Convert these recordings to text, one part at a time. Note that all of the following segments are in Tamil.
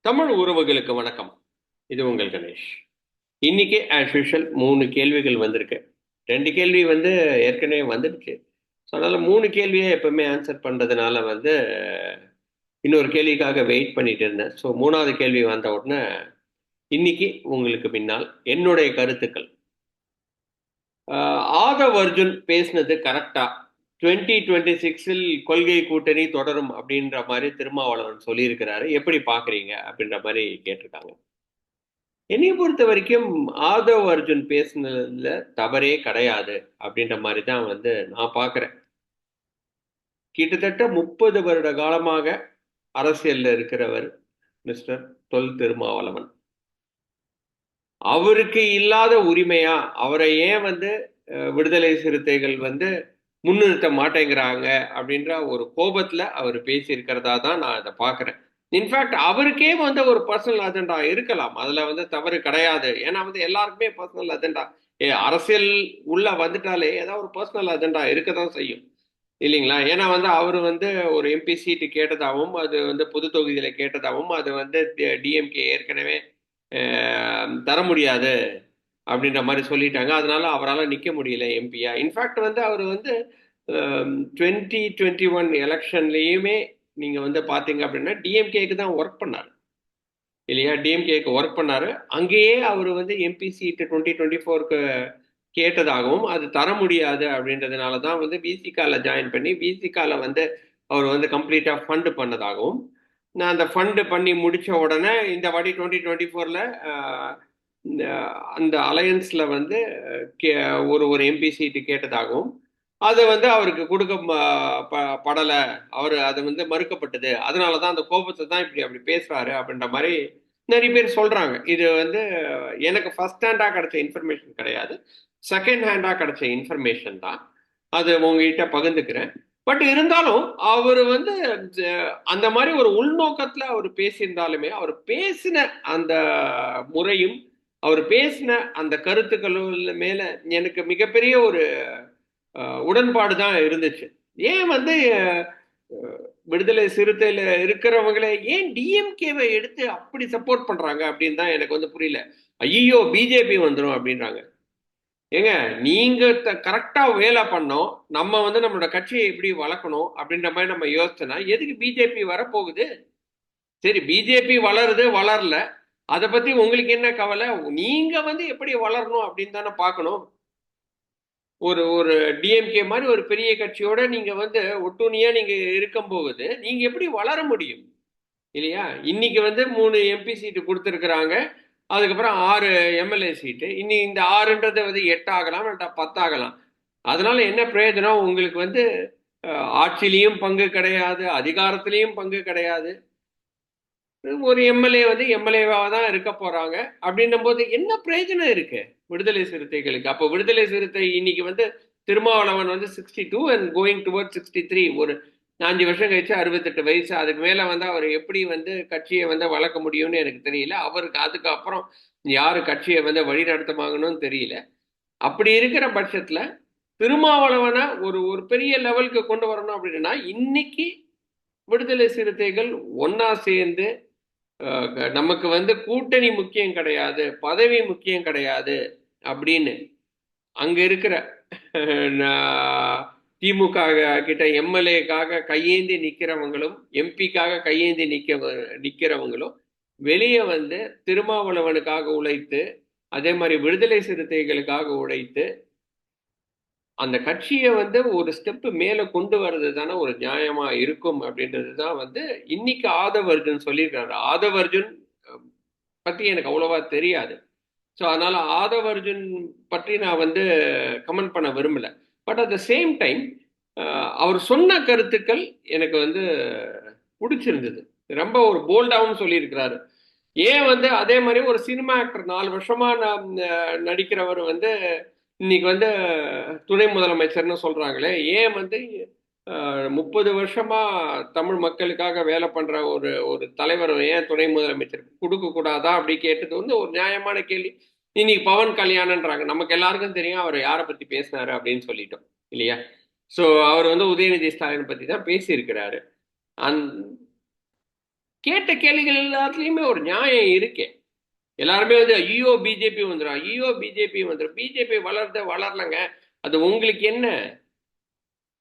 தமிழ் உறவுகளுக்கு வணக்கம். இது உங்கள் கணேஷ். இன்னைக்கு ஆஸ் யூஷுவல் மூணு கேள்விகள் வந்திருக்கு. ரெண்டு கேள்வி வந்து ஏற்கனவே வந்துடுச்சு. ஸோ அதனால் மூணு கேள்வியை எப்பவுமே ஆன்சர் பண்ணுறதுனால வந்து இன்னொரு கேள்விக்காக வெயிட் பண்ணிட்டு இருந்தேன். ஸோ மூணாவது கேள்வி வந்த உடனே இன்னைக்கு உங்களுக்கு பின்னால் என்னுடைய கருத்துக்கள். ஆஹ் ஆதவ் அர்ஜுன் பேசினது கரெக்டா டுவெண்ட்டி டுவெண்ட்டி சிக்ஸில் கொள்கை கூட்டணி தொடரும் அப்படின்ற மாதிரி திருமாவளவன் சொல்லியிருக்கிறாரு. எப்படி பார்க்குறீங்க அப்படின்ற மாதிரி கேட்டிருக்காங்க. என்னைய பொறுத்த வரைக்கும் ஆதவ் அர்ஜுன் பேசினதுல தவறே கிடையாது அப்படின்ற மாதிரி தான் வந்து நான் பார்க்குறேன். கிட்டத்தட்ட முப்பது வருட காலமாக அரசியல்ல இருக்கிறவர் மிஸ்டர் தொல் திருமாவளவன். அவருக்கு இல்லாத உரிமையா அவரை ஏன் வந்து விடுதலை சிறுத்தைகள் வந்து முன்னிறுத்த மாட்டேங்கிறாங்க அப்படின்ற ஒரு கோபத்துல அவர் பேசியிருக்கிறதா தான் நான் அதை பார்க்குறேன். இன்ஃபேக்ட் அவருக்கே வந்து ஒரு பர்சனல் அஜெண்டா இருக்கலாம். அதுல வந்து தவறு கிடையாது. ஏன்னா வந்து எல்லாருக்குமே பர்சனல் அஜெண்டா ஏ அரசியல் உள்ள வந்துட்டாலே ஏதாவது ஒரு பர்சனல் அஜெண்டா இருக்க தான் செய்யும். இல்லைங்களா? ஏன்னா வந்து அவர் வந்து ஒரு எம்பி சீட்டு கேட்டதாகவும் அது வந்து பொது தொகுதியில கேட்டதாகவும் அது வந்து டிஎம்கே ஏற்கனவே தர முடியாது. அப்படின்ற மாதிரி சொல்லிட்டாங்க. அதனால அவரால் நிற்க முடியல எம்பியா இன்ஃபேக்ட் வந்து அவர் வந்து டுவெண்ட்டி டுவெண்ட்டி ஒன் எலெக்ஷன்லேயுமே நீங்கள் வந்து பார்த்தீங்க அப்படின்னா டிஎம்கேக்கு தான் ஒர்க் பண்ணார். இல்லையா? டிஎம்கேக்கு ஒர்க் பண்ணார். அங்கேயே அவர் வந்து எம்பி சீட்டு டுவெண்ட்டி டுவெண்ட்டி ஃபோருக்கு கேட்டதாகவும் அது தர முடியாது அப்படின்றதுனால தான் வந்து பிசிகாவில் ஜாயின் பண்ணி பிசிகாவில் வந்து அவர் வந்து கம்ப்ளீட்டாக ஃபண்டு பண்ணதாகவும் நான் அந்த ஃபண்டு பண்ணி முடித்த உடனே இந்த வாட்டி டுவெண்ட்டி டுவெண்ட்டி ஃபோரில் அந்த அலையன்ஸில் வந்து கே- ஒரு ஒரு எம்பி சீட்டு கேட்டதாகவும் அதை வந்து அவருக்கு கொடுக்க ப- படலை. அவர் அது வந்து மறுக்கப்பட்டது. அதனால தான் அந்த கோபத்தை தான் இப்படி அப்படி பேசுகிறாரு அப்படின்ற மாதிரி நிறைய பேர் சொல்கிறாங்க இது வந்து எனக்கு ஃபர்ஸ்ட் ஹேண்டாக கிடைச்ச இன்ஃபர்மேஷன் கிடையாது. செகண்ட் ஹேண்டாக கிடைச்ச இன்ஃபர்மேஷன் தான். அது உங்ககிட்ட பகிர்ந்துக்கிறேன். பட் இருந்தாலும் அவர் வந்து அந்த மாதிரி ஒரு உள்நோக்கத்தில் அவர் பேசியிருந்தாலுமே அவர் பேசின அந்த முறையும் அவர் பேசின அந்த கருத்துக்கள் மேல எனக்கு மிகப்பெரிய ஒரு உடன்பாடு தான் இருந்துச்சு. ஏன் வந்து விடுதலை சிறுத்தையில இருக்கிறவங்களை ஏன் டிஎம்கேவை எடுத்து அப்படி சப்போர்ட் பண்றாங்க அப்படின்னு தான் எனக்கு வந்து புரியல. ஐயோ பிஜேபி வந்துடும் அப்படின்றாங்க. ஏங்க நீங்க கரெக்டா வேலை பண்ணோம். நம்ம வந்து நம்மளோட கட்சியை எப்படி வளர்க்கணும் அப்படின்ற மாதிரி நம்ம யோசிச்சோன்னா எதுக்கு பிஜேபி வரப்போகுது? சரி பிஜேபி வளருது வளரல. அதை பத்தி உங்களுக்கு என்ன கவலை? நீங்க வந்து எப்படி வளரணும் அப்படின்னு தானே பார்க்கணும். ஒரு ஒரு டிஎம்கே மாதிரி ஒரு பெரிய கட்சியோட நீங்க வந்து ஒட்டுணியா நீங்க இருக்கும் போகுது நீங்க எப்படி வளர முடியும்? இல்லையா? இன்னைக்கு வந்து மூணு எம்பி சீட்டு கொடுத்துருக்குறாங்க. அதுக்கப்புறம் ஆறு எம்எல்ஏ சீட்டு. இனி இந்த ஆறுன்றது வந்து எட்டு ஆகலாம் பத்தாகலாம் அதனால என்ன பிரயோஜனம்? உங்களுக்கு வந்து ஆட்சிலையும் ஆட்சியிலையும் பங்கு கிடையாது அதிகாரத்திலையும் பங்கு கிடையாது. ஒரு எம்எல்ஏ வந்து எம்எல்ஏவாக தான் இருக்க போறாங்க. அப்படின்னும் போது என்ன பிரயோஜனம் இருக்கு? விடுதலை சிறுத்தைகளுக்கு. அப்போ விடுதலை சிறுத்தை இன்னைக்கு வந்து திருமாவளவன் வந்து sixty two and going toward sixty three ஒரு அஞ்சு வருஷம் கழிச்சு அறுபத்தெட்டு வயசு. அதுக்கு மேலே வந்து அவர் எப்படி வந்து கட்சியை வந்து வளர்க்க முடியும்னு எனக்கு தெரியல. அவருக்கு அதுக்கு அப்புறம் கட்சியை வந்து வழி நடத்துவாங்கன்னு தெரியல. அப்படி இருக்கிற பட்சத்தில் திருமாவளவனை ஒரு ஒரு பெரிய லெவலுக்கு கொண்டு வரணும் அப்படின்னா இன்னைக்கு விடுதலை சிறுத்தைகள் ஒன்னா சேர்ந்து நமக்கு வந்து கூட்டணி முக்கியம் கிடையாது பதவி முக்கியம் கிடையாது அப்படின்னு அங்க இருக்கிற திமுக கிட்ட எம்எல்ஏக்காக கையேந்தி நிக்கிறவங்களும் எம்பிக்காக கையேந்தி நிக்க நிக்கிறவங்களும் வெளியே வந்து திருமாவளவனுக்காக உழைத்து அதே மாதிரி விடுதலை சிறுத்தைகளுக்காக உழைத்து அந்த கட்சியை வந்து ஒரு ஸ்டெப் மேல கொண்டு வர்றது தானே ஒரு நியாயமா இருக்கும் அப்படின்றது தான் வந்து இன்னைக்கு ஆதவ் அர்ஜுன் சொல்லியிருக்காரு. ஆதவ் அர்ஜுன் பத்தி எனக்கு அவ்வளவா தெரியாது. ஸோ அதனால ஆதவ் அர்ஜுன் பற்றி நான் வந்து கமெண்ட் பண்ண விரும்பல. But at the same time அவர் சொன்ன கருத்துக்கள் எனக்கு வந்து பிடிச்சிருந்தது. ரொம்ப ஒரு போல்டாகவும் சொல்லியிருக்கிறாரு. ஏன் வந்து அதே மாதிரி ஒரு சினிமா ஆக்டர் நாலு வருஷமா நான் நடிக்கிறவர் வந்து இன்னைக்கு வந்து துணை முதலமைச்சர்னு சொல்றாங்களே ஏன் வந்து முப்பது வருஷமா தமிழ் மக்களுக்காக வேலை பண்ற ஒரு ஒரு தலைவர் ஏன் துணை முதலமைச்சர் கொடுக்க கூடாதா அப்படி கேட்டது வந்து ஒரு நியாயமான கேள்வி. இன்னைக்கு பவன் கல்யாணன்றாங்க. நமக்கு எல்லாருக்கும் தெரியும் அவர் யாரை பத்தி பேசினாரு அப்படின்னு சொல்லிட்டோம் இல்லையா? ஸோ அவர் வந்து உதயநிதி ஸ்டாலின் பத்தி தான் பேசியிருக்கிறாரு. அந் கேட்ட கேள்விகள் எல்லாத்துலேயுமே ஒரு நியாயம் இருக்கே. எல்லாருமே வந்து ஐயோ பிஜேபி வந்துடும் ஐயோ பிஜேபி வந்துடும் பிஜேபி வளர்த வளரலங்க. அது உங்களுக்கு என்ன?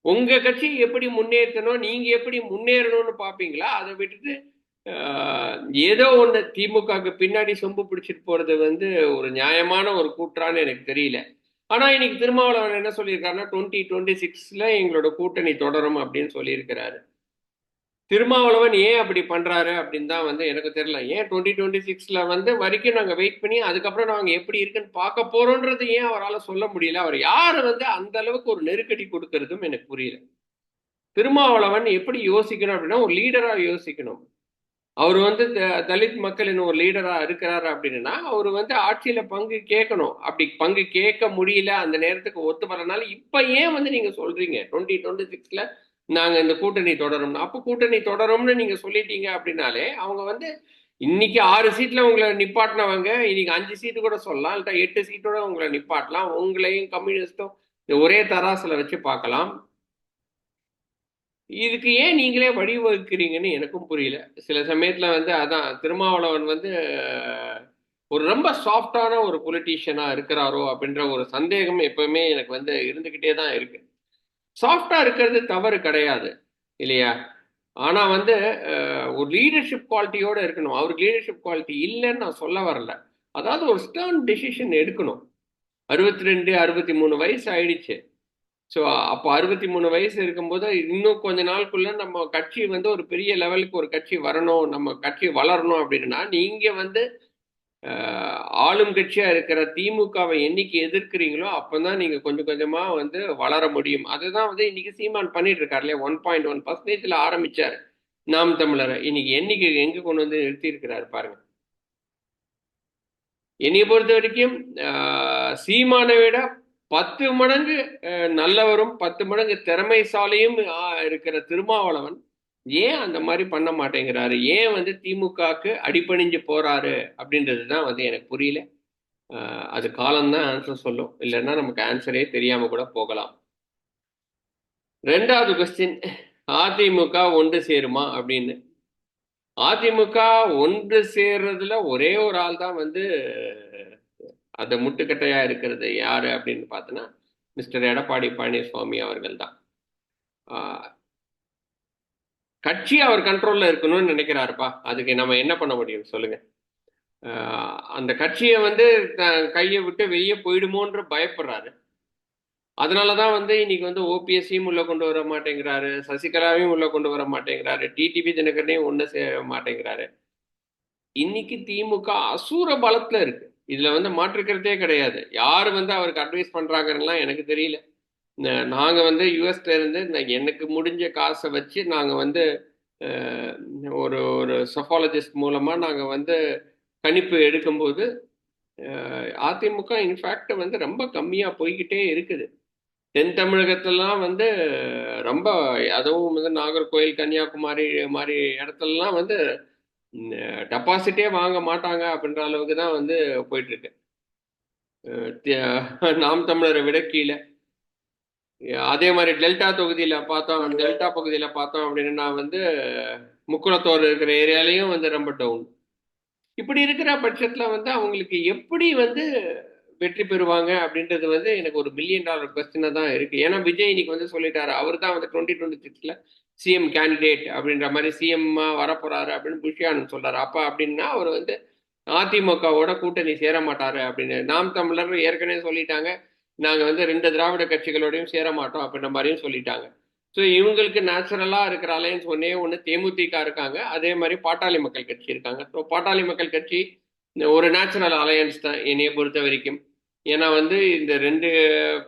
உங்க கட்சி எப்படி முன்னேற்றணும் நீங்க எப்படி முன்னேறணும்னு பாப்பீங்களா? அதை விட்டுட்டு ஏதோ ஒன்று திமுகவுக்கு பின்னாடி சொம்பு பிடிச்சிட்டு போறது வந்து ஒரு நியாயமான ஒரு கூற்றான்னு எனக்கு தெரியல. ஆனா இன்னைக்கு திருமாவளவன் என்ன சொல்லியிருக்காருன்னா டுவெண்ட்டி டுவெண்ட்டி சிக்ஸ்ல எங்களோட கூட்டணி தொடரும் அப்படின்னு சொல்லியிருக்கிறாரு. திருமாவளவன் ஏன் அப்படி பண்றாரு அப்படின்னு தான் வந்து எனக்கு தெரியல. ஏன் டுவெண்ட்டி டுவெண்ட்டி சிக்ஸ்ல வந்து வரைக்கும் நாங்க வெயிட் பண்ணி அதுக்கப்புறம் நாங்க எப்படி இருக்குன்னு பார்க்க போறோன்றது ஏன் அவரால் சொல்ல முடியல? அவர் யாரு வந்து அந்த அளவுக்கு ஒரு நெருக்கடி கொடுக்கறதும் எனக்கு புரியல. திருமாவளவன் எப்படி யோசிக்கணும் அப்படின்னா ஒரு லீடரா யோசிக்கணும். அவர் வந்து தலித் மக்களின் ஒரு லீடரா இருக்கிறாரு அப்படின்னா அவர் வந்து ஆட்சியில பங்கு கேட்கணும். அப்படி பங்கு கேட்க முடியல அந்த நேரத்துக்கு ஒத்து வரனால இப்ப ஏன் வந்து நீங்க சொல்றீங்க? டுவெண்ட்டி டுவெண்ட்டி சிக்ஸ்ல நாங்க இந்த கூட்டணி தொடரும் அப்போ கூட்டணி தொடரும்னு நீங்க சொல்லிட்டீங்க அப்படின்னாலே அவங்க வந்து இன்னைக்கு ஆறு சீட்ல உங்களை நிப்பாட்டினவங்க இன்னைக்கு அஞ்சு சீட்டு கூட சொல்லலாம் இல்லை எட்டு சீட்டோட உங்களை நிப்பாட்டலாம். உங்களையும் கம்யூனிஸ்டும் ஒரே தராசில் வச்சு பார்க்கலாம். இதுக்கு ஏன் நீங்களே வழிவகுக்கிறீங்கன்னு எனக்கும் புரியல. சில சமயத்துல வந்து அதான் திருமாவளவன் வந்து ஒரு ரொம்ப சாஃப்டான ஒரு பொலிட்டீஷியனா இருக்கிறாரோ அப்படின்ற ஒரு சந்தேகம் எப்பவுமே எனக்கு வந்து இருந்துகிட்டே தான் இருக்கு. சாஃப்டா இருக்கிறது தவறு கிடையாது இல்லையா? ஆனா வந்து ஒரு லீடர்ஷிப் குவாலிட்டியோட இருக்கணும். அவருக்கு லீடர்ஷிப் குவாலிட்டி இல்லைன்னு நான் சொல்ல வரல. அதாவது ஒரு ஸ்டர்ன் டெசிஷன் எடுக்கணும். அறுபத்தி ரெண்டு அறுபத்தி மூணு வயசு ஆயிடுச்சு. ஸோ அப்போ அறுபத்தி மூணு வயசு இருக்கும்போது இன்னும் கொஞ்ச நாளுக்குள்ள நம்ம கட்சி வந்து ஒரு பெரிய லெவலுக்கு ஒரு கட்சி வரணும் நம்ம கட்சி வளரணும் அப்படின்னா நீங்க வந்து ஆளும் கட்சியா இருக்கிற திமுகவை என்னைக்கு எதிர்க்கிறீங்களோ அப்பதான் நீங்க கொஞ்சம் கொஞ்சமா வந்து வளர முடியும். அதுதான் வந்து இன்னைக்கு சீமான் பண்ணிட்டு இருக்காரு இல்லையா ஒன் பாயிண்ட் ஒன் பர்சன்டேஜ்ல ஆரம்பிச்சாரு. நாம் தமிழரை இன்னைக்கு என்னைக்கு எங்க கொண்டு வந்து நிறுத்தி இருக்கிறாரு பாருங்க. என்னைய பொறுத்த வரைக்கும் சீமானை விட பத்து மடங்கு நல்லவரும் பத்து மடங்கு திறமைசாலியும் இருக்கிற திருமாவளவன் ஏன் அந்த மாதிரி பண்ண மாட்டேங்கிறாரு? ஏன் வந்து திமுகக்கு அடிப்பணிஞ்சு போறாரு? அப்படின்றது தான் வந்து எனக்கு புரியல. அது காலம்தான் ஆன்சர் சொல்லும். இல்லைன்னா நமக்கு ஆன்சரே தெரியாம கூட போகலாம். ரெண்டாவது கொஸ்டின் அதிமுக ஒன்று சேருமா அப்படின்னு. அதிமுக ஒன்று சேர்றதுல ஒரே ஒரு ஆள் தான் வந்து அந்த முட்டுக்கட்டையா இருக்கிறது யாரு அப்படின்னு பார்த்தோன்னா மிஸ்டர் எடப்பாடி பழனிசாமி அவர்கள் தான். கட்சி அவர் கண்ட்ரோல்ல இருக்கணும்னு நினைக்கிறாருப்பா. அதுக்கு நம்ம என்ன பண்ண முடியும்? சொல்லுங்க. அந்த கட்சியை வந்து கையை விட்டு வெளியே போயிடுமோன்ற பயப்படுறாரு. அதனாலதான் வந்து இன்னைக்கு வந்து ஓபிஎஸ்சியும் உள்ள கொண்டு வர மாட்டேங்கிறாரு. சசிகலாவையும் உள்ள கொண்டு வர மாட்டேங்கிறாரு. டிடிபி தினகரனையும் ஒன்று சேர மாட்டேங்கிறாரு. இன்னைக்கு திமுக அசூர பலத்துல இருக்கு. இதுல வந்து மாற்றுக்கிறதே கிடையாது. யார் வந்து அவருக்கு அட்வைஸ் பண்றாங்கன்னா எனக்கு தெரியல. நாங்கள் வந்து யூஎஸ்ல இருந்து எனக்கு முடிஞ்ச காசை வச்சு நாங்கள் வந்து ஒரு ஒரு சஃபாலஜிஸ்ட் மூலமாக நாங்கள் வந்து கணிப்பு எடுக்கும்போது அதிமுக இன்ஃபேக்ட் வந்து ரொம்ப கம்மியாக போய்கிட்டே இருக்குது. தென் தமிழகத்திலலாம் வந்து ரொம்ப அதுவும் வந்து நாகர்கோயில் கன்னியாகுமரி மாதிரி இடத்துலலாம் வந்து டெபாசிட்டே வாங்க மாட்டாங்க அப்படின்ற அளவுக்கு தான் வந்து போயிட்டுருக்கு நாம் தமிழரை விட கீழே. அதே மாதிரி டெல்டா தொகுதியில் பார்த்தோம் டெல்டா பகுதியில் பார்த்தோம் அப்படின்னா வந்து முக்குளத்தோர் இருக்கிற ஏரியாலையும் வந்து ரொம்ப டவுன் இப்படி இருக்கிற பட்சத்தில் வந்து அவங்களுக்கு எப்படி வந்து வெற்றி பெறுவாங்க அப்படின்றது வந்து எனக்கு ஒரு மில்லியன் டாலர் கொஸ்டினாக தான் இருக்குது ஏன்னா விஜய் இன்னைக்கு வந்து சொல்லிட்டாரு அவர் தான் வந்து டுவெண்ட்டி டுவெண்ட்டி சிக்ஸ்ல சிஎம் கேண்டிடேட் அப்படின்ற மாதிரி சிஎம்மா வரப்போறாரு அப்படின்னு புஷ்யானந்த் சொல்றாரு. அப்ப அப்படின்னா அவர் வந்து அதிமுகவோட கூட்டணி சேர மாட்டாரு அப்படின்னு. நாம் தமிழர் ஏற்கனவே சொல்லிட்டாங்க நாங்கள் வந்து ரெண்டு திராவிட கட்சிகளோடையும் சேர மாட்டோம் அப்படின்ற மாதிரியும் சொல்லிட்டாங்க. ஸோ இவங்களுக்கு நேச்சுரலாக இருக்கிற அலையன்ஸ் ஒன்னே ஒன்று தேமுதிக இருக்காங்க. அதே மாதிரி பாட்டாளி மக்கள் கட்சி இருக்காங்க. ஸோ பாட்டாளி மக்கள் கட்சி ஒரு நேச்சுரல் அலையன்ஸ் தான் என்னைய பொறுத்த வரைக்கும். ஏன்னா வந்து இந்த ரெண்டு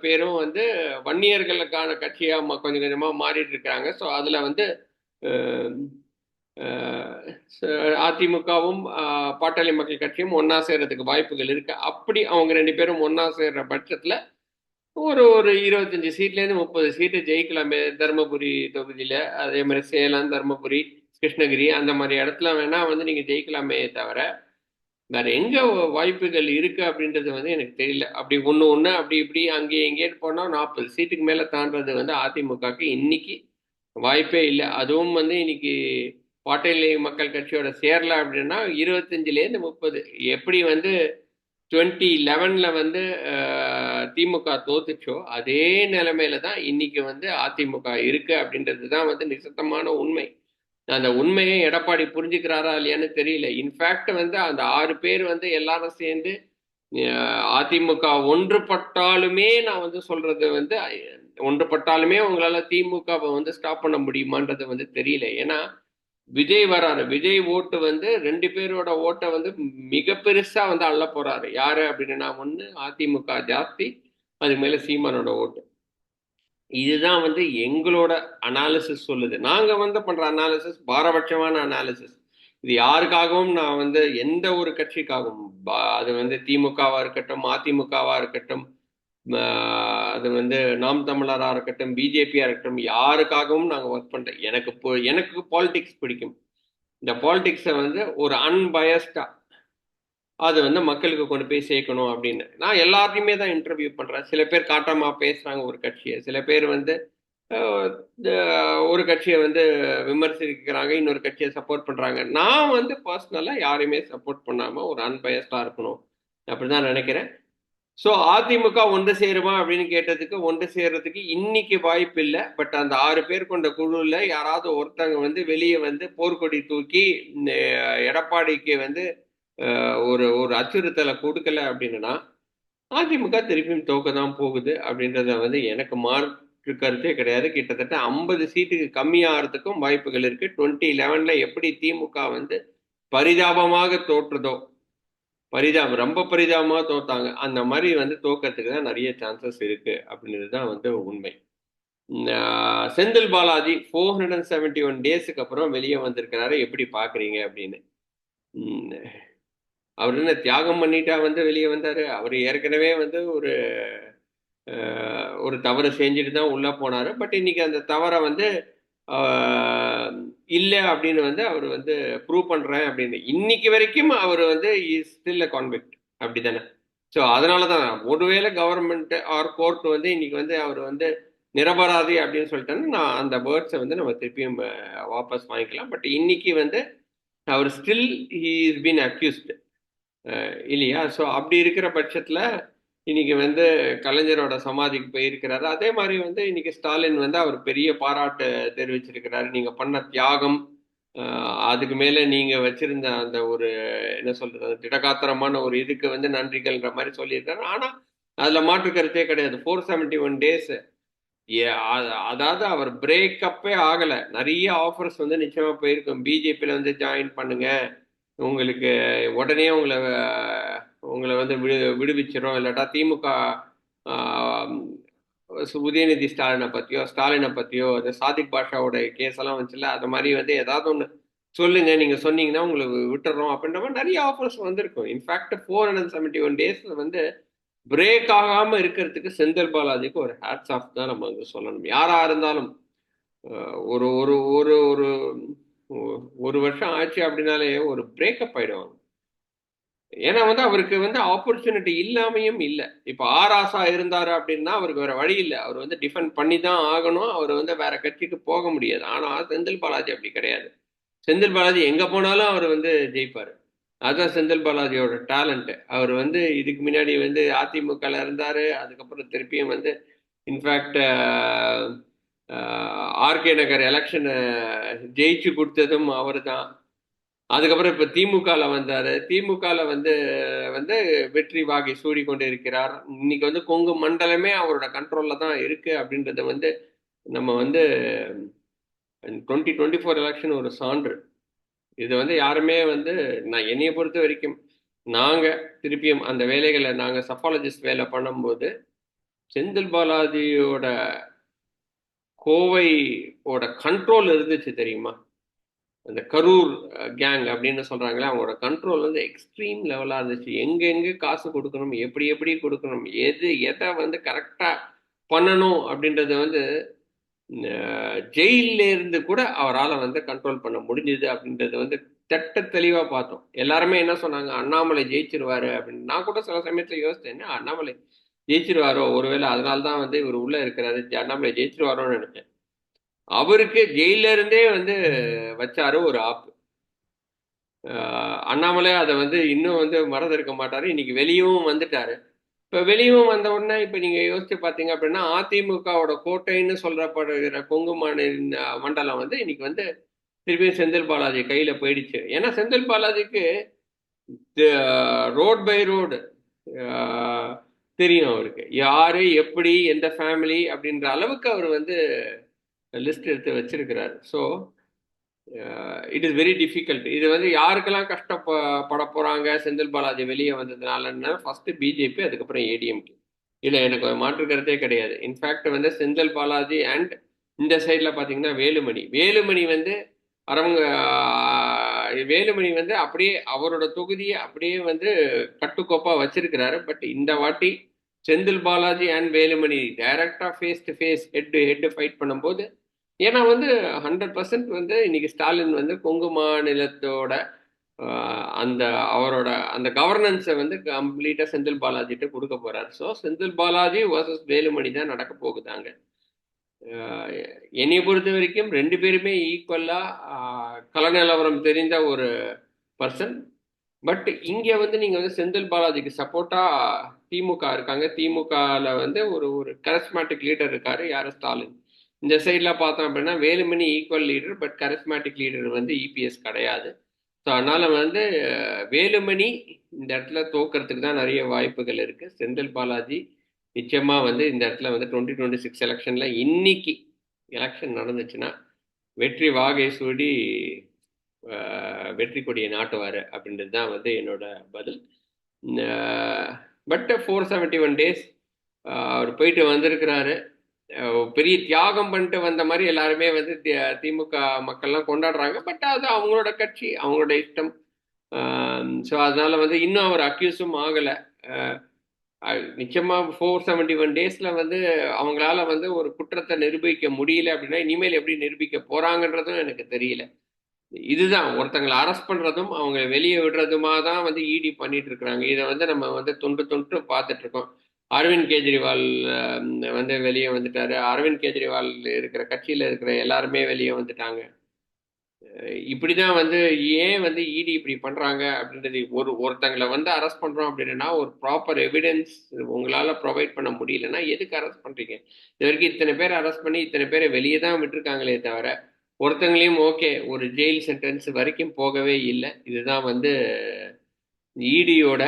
பேரும் வந்து வன்னியர்களுக்கான கட்சியாக கொஞ்சம் கொஞ்சமாக மாறிட்டு இருக்கிறாங்க. ஸோ அதில் வந்து அதிமுகவும் பாட்டாளி மக்கள் கட்சியும் ஒன்றா சேர்றதுக்கு வாய்ப்புகள் இருக்கு. அப்படி அவங்க ரெண்டு பேரும் ஒன்றா சேர்ற பட்சத்தில் ஒரு ஒரு இருபத்தஞ்சி சீட்லேருந்து முப்பது சீட்டு ஜெயிக்கலாமே தருமபுரி தொகுதியில். அதே மாதிரி சேலம் தருமபுரி கிருஷ்ணகிரி அந்த மாதிரி இடத்துல வேணால் வந்து நீங்கள் ஜெயிக்கலாமே தவிர வேற எங்கே வாய்ப்புகள் இருக்குது அப்படின்றது வந்து எனக்கு தெரியல. அப்படி ஒன்று ஒன்று அப்படி இப்படி அங்கேயே எங்கேயே போனால் நாற்பது சீட்டுக்கு மேலே தாண்டது வந்து அதிமுகக்கு இன்னைக்கு வாய்ப்பே இல்லை. அதுவும் வந்து இன்னைக்கு பாட்டாளி மக்கள் கட்சியோட சேரல அப்படின்னா இருபத்தஞ்சிலேருந்து முப்பது. எப்படி வந்து டுவெண்ட்டி லெவனில் வந்து திமுக தோத்துச்சோ அதே நிலைமையில தான் இன்னைக்கு வந்து அதிமுக இருக்கு அப்படின்றது தான் வந்து நிசத்தமான உண்மை. அந்த உண்மையை எடப்பாடி புரிஞ்சுக்கிறாரா இல்லையான்னு தெரியல. இன்ஃபேக்ட் வந்து அந்த ஆறு பேர் வந்து எல்லாரும் சேர்ந்து அதிமுக ஒன்றுபட்டாலுமே நான் வந்து சொல்றது வந்து ஒன்றுபட்டாலுமே உங்களால திமுகவை வந்து ஸ்டாப் பண்ண முடியுமான்றது வந்து தெரியல. ஏன்னா விஜய் வராரு. விஜய் ஓட்டு வந்து ரெண்டு பேரோட ஓட்டை வந்து மிக பெருசா வந்து அள்ள போறாரு. யாரு அப்படின்னா ஒண்ணு அதிமுக ஜாஸ்தி. அதுக்கு மேல சீமானோட ஓட்டு. இதுதான் வந்து எங்களோட அனாலிசிஸ் சொல்லுது. நாங்க வந்து பண்ற அனாலிசிஸ் பாரபட்சமான அனாலிசிஸ் இது யாருக்காகவும் நான் வந்து எந்த ஒரு கட்சிக்காகவும் பா- அது வந்து திமுகவா இருக்கட்டும் அதிமுகவா இருக்கட்டும் அது வந்து நாம் தமிழராக இருக்கட்டும் பிஜேபியாக இருக்கட்டும் யாருக்காகவும் நாங்கள் ஒர்க் பண்ணுறோம் எனக்கு இப்போ- எனக்கு பாலிடிக்ஸ் பிடிக்கும். இந்த பாலிடிக்ஸை வந்து ஒரு அன்பயஸ்டாக அது வந்து மக்களுக்கு கொண்டு போய் சேர்க்கணும் அப்படின்னு. நான் எல்லாத்தையுமே தான் இன்டர்வியூ பண்ணுறேன் சில பேர் காட்டமாக பேசுகிறாங்க ஒரு கட்சியை. சில பேர் வந்து ஒரு கட்சியை வந்து விமர்சிக்கிறாங்க இன்னொரு கட்சியை சப்போர்ட் பண்ணுறாங்க நான் வந்து பர்சனலாக யாரையுமே சப்போர்ட் பண்ணாமல் ஒரு அன்பயஸ்டாக இருக்கணும். அப்படிதான் நினைக்கிறேன். ஸோ அதிமுக ஒன்று சேருமா அப்படின்னு கேட்டதுக்கு ஒன்று சேர்றதுக்கு இன்னைக்கு வாய்ப்பு இல்லை பட் அந்த ஆறு பேர் கொண்ட குழுவில் யாராவது ஒருத்தங்க வந்து வெளியே வந்து போர்க்கொடி தூக்கி எடப்பாடிக்கு வந்து ஒரு ஒரு அச்சுறுத்தலை கொடுக்கல அப்படின்னா அதிமுக திருப்பியும் தோக்க தான் போகுது அப்படின்றத வந்து எனக்கு மாற்று கருத்தே கிடையாது. கிட்டத்தட்ட ஐம்பது சீட்டுக்கு கம்மியாகிறதுக்கும் வாய்ப்புகள் இருக்கு. டுவெண்ட்டி லெவன்ல எப்படி திமுக வந்து பரிதாபமாக தோற்றுதோ பரிதாபம் ரொம்ப பரிதாபமாக தோத்தாங்க. அந்த மாதிரி வந்து தோக்கிறதுக்கு தான் நிறைய சான்சஸ் இருக்கு அப்படின்றது தான் வந்து உண்மை. Senthil Balaji four hundred and seventy one டேஸுக்கு அப்புறம் வெளியே வந்திருக்கிறாரு. எப்படி பார்க்குறீங்க அப்படின்னு. அவர் என்ன தியாகம் பண்ணிட்டா வந்து வெளியே வந்தாரு? அவர் ஏற்கனவே வந்து ஒரு ஒரு தவறு செஞ்சுட்டு தான் உள்ள போனாரு. பட் இன்னைக்கு அந்த தவறை வந்து இல்லை அப்படின்னு வந்து அவர் வந்து ப்ரூவ் பண்ணுறேன் அப்படின்னு. இன்னைக்கு வரைக்கும் அவர் வந்து ஸ்டில் அ கான்விக்ட் அப்படிதானே. ஸோ அதனால தான் ஒருவேளை கவர்மெண்ட் ஆர் கோர்ட் வந்து இன்னைக்கு வந்து அவர் வந்து நிரபராதி அப்படின்னு சொல்லிட்டோன்னா நான் அந்த வேர்ட்ஸை வந்து நம்ம திருப்பியும் வாபஸ் வாங்கிக்கலாம். பட் இன்னைக்கு வந்து அவர் still he is been accused இல்லையா? ஸோ அப்படி இருக்கிற பட்சத்தில் இன்னைக்கு வந்து கலைஞரோட சமாதிக்கு போயிருக்கிறாரு. அதே மாதிரி வந்து இன்னைக்கு ஸ்டாலின் வந்து அவர் பெரிய பாராட்டு தெரிவிச்சிருக்கிறாரு. நீங்க பண்ண தியாகம் அதுக்கு மேல நீங்க வச்சிருந்த அந்த ஒரு என்ன சொல்றது திடகாத்திரமான ஒரு இதுக்கு வந்து நன்றிகள்ன்ற மாதிரி சொல்லியிருக்காரு. ஆனா அதுல மாற்று கருத்தே கிடையாது. ஃபோர் செவன்டி ஒன் டேஸ் அதாவது அவர் பிரேக்கப்பே ஆகல. நிறைய ஆஃபர்ஸ் வந்து நிச்சயமா போயிருக்கும். பிஜேபியில வந்து ஜாயின் பண்ணுங்க. உங்களுக்கு உடனே உங்களை உங்களை வந்து விடு விடுவிச்சிடும் இல்லாட்டா திமுக உதயநிதி ஸ்டாலினை பத்தியோ ஸ்டாலினை பத்தியோ அந்த சாதிக் பாஷாவோட கேஸ் எல்லாம் வந்துச்சுல அது மாதிரி வந்து ஏதாவது ஒன்று சொல்லுங்க. நீங்க சொன்னீங்கன்னா உங்களுக்கு விட்டுறோம் அப்படின்ற மாதிரி நிறைய ஆஃபர்ஸ் வந்திருக்கும். In fact four hundred seventy one டேஸ்ல வந்து பிரேக் ஆகாம இருக்கிறதுக்கு செந்தில் பாலாஜிக்கு ஒரு ஹேட்ஸ் ஆஃப் தான் நம்ம வந்து சொல்லணும். யாரா இருந்தாலும் ஒரு ஒரு ஒரு ஒரு ஒரு வருஷம் ஆச்சு அப்படின்னாலே ஒரு பிரேக்கப் ஆயிடுவாங்க. ஏன்னா வந்து அவருக்கு வந்து ஆப்பர்ச்சுனிட்டி இல்லாமையும் இல்லை. இப்போ ஆராசா இருந்தாரு அப்படின்னா அவருக்கு வேற வழி இல்லை. அவர் வந்து டிஃபெண்ட் பண்ணி தான் ஆகணும். அவர் வந்து வேற கட்சிக்கு போக முடியாது. ஆனால் செந்தில் பாலாஜி அப்படி கிடையாது. செந்தில் பாலாஜி எங்க போனாலும் அவர் வந்து ஜெயிப்பாரு. அதுதான் செந்தில் பாலாஜியோட டேலண்ட் அவர் வந்து இதுக்கு முன்னாடி வந்து அதிமுகல இருந்தாரு. அதுக்கப்புறம் திருப்பியும் வந்து இன்ஃபேக்ட் ஆர்கே நகர் எலெக்ஷனை ஜெயிச்சு கொடுத்ததும் அவர் தான் அதுக்கப்புறம் இப்ப திமுகல வந்தாரு திமுகல வந்து வந்து வெற்றி வாகை சூடி கொண்டு இருக்கிறார் இன்னைக்கு வந்து கொங்கு மண்டலமே அவரோட கண்ட்ரோல்ல தான் இருக்கு அப்படின்றத வந்து நம்ம வந்து டுவெண்ட்டி டுவெண்ட்டி ஃபோர் எலெக்ஷன் ஒரு சான்று. இது வந்து யாருமே வந்து நான் என்னைய பொறுத்த வரைக்கும் நாங்க திருப்பியும் அந்த வேலைகளை நாங்க சஃபாலஜிஸ்ட் வேலை பண்ணும்போது செந்தில் பாலாஜியோட கோவையோட கண்ட்ரோல் இருந்துச்சு தெரியுமா? அந்த கரூர் கேங் அப்படின்னு சொல்றாங்களே அவங்களோட கண்ட்ரோல் வந்து எக்ஸ்ட்ரீம் லெவலா இருந்துச்சு. எங்க எங்க காசு கொடுக்கணும் எப்படி எப்படி கொடுக்கணும் எது எதை வந்து கரெக்டா பண்ணணும் அப்படின்றத வந்து ஜெயில இருந்து கூட அவரால் வந்து கண்ட்ரோல் பண்ண முடிஞ்சுது அப்படின்றத வந்து திட்ட தெளிவாக பார்த்தோம். எல்லாருமே என்ன சொன்னாங்க? அண்ணாமலை ஜெயிச்சிருவாரு அப்படின்னு. நான் கூட சில சமயத்தில் யோசித்தேன் அண்ணாமலை ஜெயிச்சிருவாரோ? ஒருவேளை அதனால தான் வந்து இவர் உள்ளே இருக்கிறாரு. அண்ணாமலை ஜெயிச்சிருவாரோன்னு நினைச்சேன். அவருக்கு ஜெயில இருந்தே வந்து வச்சாரு ஒரு ஆப். அண்ணாமலை அதை வந்து இன்னும் வந்து மறந்திருக்க மாட்டாரு. இன்னைக்கு வெளியவும் வந்துட்டாரு. இப்போ வெளியவும் வந்த உடனே இப்போ நீங்கள் யோசிச்சு பார்த்தீங்க அப்படின்னா அதிமுகவோட கோட்டைன்னு சொல்லப்படுகிற கொங்கு மாநில மண்டலம் வந்து இன்னைக்கு வந்து திருப்பியும் செந்தில் பாலாஜி கையில் போயிடுச்சு. ஏன்னா செந்தில் பாலாஜிக்கு ரோட் பை ரோடு தெரியும் அவருக்கு. யாரு எப்படி எந்த ஃபேமிலி அப்படின்ற அளவுக்கு அவர் வந்து லிஸ்ட் எடுத்து வச்சிருக்கிறாரு. So it is very uh, difficult இது வந்து யாருக்கெல்லாம் கஷ்டப்பட போறாங்க? செந்தில் பாலாஜி வெளியே வந்ததுனாலன்னா ஃபர்ஸ்ட் பிஜேபி அதுக்கப்புறம் ஏடிஎம்கே இல்லை எனக்கு மாற்று கருத்தே கிடையாது. இன்ஃபேக்ட் வந்து செந்தில் பாலாஜி அண்ட் இந்த சைடில் பார்த்தீங்கன்னா வேலுமணி. வேலுமணி வந்து அரவங்க uh, வேலுமணி வந்து அப்படியே அவரோட தொகுதியை அப்படியே வந்து கட்டுக்கோப்பாக வச்சிருக்கிறாரு. பட் இந்த வாட்டி செந்தில் பாலாஜி அண்ட் வேலுமணி டைரக்டாக face to face head to head fight பண்ணும்போது ஏன்னா வந்து ஹண்ட்ரட் பர்சன்ட் வந்து இன்னைக்கு ஸ்டாலின் வந்து கொங்கு மாநிலத்தோட அந்த அவரோட அந்த கவர்னன்ஸை வந்து கம்ப்ளீட்டாக செந்தில் பாலாஜிட்ட கொடுக்க போறாரு. ஸோ செந்தில் பாலாஜி வர்சஸ் வேலுமணி தான் நடக்க போகுதாங்க. என்னை பொறுத்த வரைக்கும் ரெண்டு பேருமே ஈக்குவலாக கலநிலவரம் தெரிந்த ஒரு பர்சன் பட் இங்கே வந்து நீங்கள் வந்து செந்தில் பாலாஜிக்கு சப்போர்ட்டா திமுக இருக்காங்க. திமுகல வந்து ஒரு ஒரு கரஸ்மேட்டிக் லீடர் இருக்காரு. யார்? ஸ்டாலின். இந்த சைட்ல பார்த்தோம் அப்படின்னா Velumani equal leader but charismatic leader வந்து இபிஎஸ் கிடையாது. ஸோ அதனால் வந்து வேலுமணி இந்த இடத்துல தோக்கிறதுக்கு தான் நிறைய வாய்ப்புகள் இருக்குது செந்தில் பாலாஜி நிச்சயமாக வந்து இந்த இடத்துல வந்து டுவெண்ட்டி டுவெண்ட்டி சிக்ஸ் எலெக்ஷன்ல இன்னைக்கு எலெக்ஷன் நடந்துச்சுன்னா வெற்றி வாகை சூடி வெற்றி கொடியை நாட்டுவார் அப்படின்றது தான் வந்து என்னோட பதில். But four seventy one days அவர் போயிட்டு வந்திருக்கிறாரு. பெரிய தியாகம் பண்ணிட்டு வந்த மாதிரி எல்லாருமே வந்து திமுக மக்கள்லாம் கொண்டாடுறாங்க. பட் அது அவங்களோட கட்சி அவங்களோட இஷ்டம். ஸோ அதனால வந்து இன்னும் அவர் அக்யூஸும் ஆகலை. நிச்சயமாக ஃபோர் செவன்டி ஒன் டேஸில் வந்து அவங்களால வந்து ஒரு குற்றத்தை நிரூபிக்க முடியல அப்படின்னா இனிமேல் எப்படி நிரூபிக்க போகிறாங்கன்றதும் எனக்கு தெரியல. இதுதான் ஒருத்தங்களை அரெஸ்ட் பண்ணுறதும் அவங்க வெளியே விடுறதுமா தான் வந்து இடி பண்ணிட்டு இருக்கிறாங்க இதை வந்து நம்ம வந்து தொன்று தொன்று பார்த்துட்டு இருக்கோம் அரவிந்த் கெஜ்ரிவால் வந்து வெளியே வந்துட்டாரு. அரவிந்த் கெஜ்ரிவால் இருக்கிற கட்சியில் இருக்கிற எல்லாருமே வெளியே வந்துட்டாங்க. இப்படிதான் வந்து ஏன் வந்து இடி இப்படி பண்றாங்க அப்படின்றது ஒரு ஒருத்தங்களை வந்து அரெஸ்ட் பண்றோம் அப்படின்னா ஒரு ப்ராப்பர் எவிடன்ஸ் உங்களால ப்ரொவைட் பண்ண முடியலன்னா எதுக்கு அரெஸ்ட் பண்றீங்க? இது வரைக்கும் இத்தனை பேர் அரெஸ்ட் பண்ணி இத்தனை பேரை வெளியே தான் விட்டுருக்காங்களே தவிர ஒருத்தங்களையும் ஓகே ஒரு ஜெயில் சென்டென்ஸ் வரைக்கும் போகவே இல்லை. இதுதான் வந்து இடியோட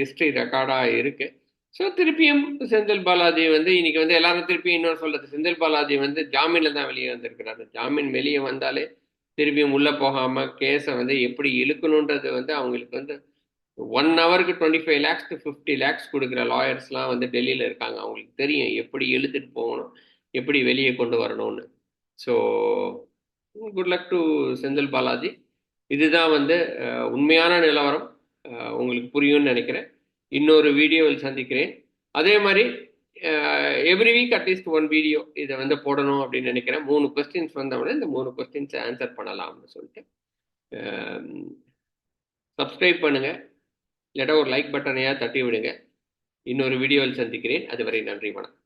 ஹிஸ்டரி ரெக்கார்டாக இருக்கு. ஸோ திருப்பியும் செந்தில் பாலாஜி வந்து இன்னைக்கு வந்து எல்லாரும் திருப்பியும் இன்னொரு சொல்றது செந்தில் பாலாஜி வந்து ஜாமீன்ல தான் வெளியே வந்திருக்கிறாரு. ஜாமீன் வெளியே வந்தாலே திருப்பியும் உள்ளே போகாமல் கேஸை வந்து எப்படி இழுக்கணுன்றது வந்து அவங்களுக்கு வந்து ஒன் ஹவருக்கு twenty five lakhs to fifty lakhs கொடுக்குற லாயர்ஸ்லாம் வந்து டெல்லியில் இருக்காங்க. அவங்களுக்கு தெரியும் எப்படி இழுத்துட்டு போகணும் எப்படி வெளியே கொண்டு வரணும்னு. So good luck to Senthil Balaji இதுதான் வந்து உண்மையான நிலவரம். உங்களுக்கு புரியும்னு நினைக்கிறேன். இன்னொரு வீடியோவில் சந்திக்கிறேன். அதே மாதிரி every week at least one video இதை வந்து போடணும் அப்படின்னு நினைக்கிறேன். மூணு கொஸ்டின்ஸ் வந்தவுடனே இந்த மூணு கொஸ்டின்ஸ் ஆன்சர் பண்ணலாம்னு சொல்லிட்டு. சப்ஸ்கிரைப் பண்ணுங்கள் இல்லாட்டா ஒரு லைக் பட்டனையாக தட்டி விடுங்க இன்னொரு வீடியோவில் சந்திக்கிறேன். அதுவரை நன்றி வணக்கம்.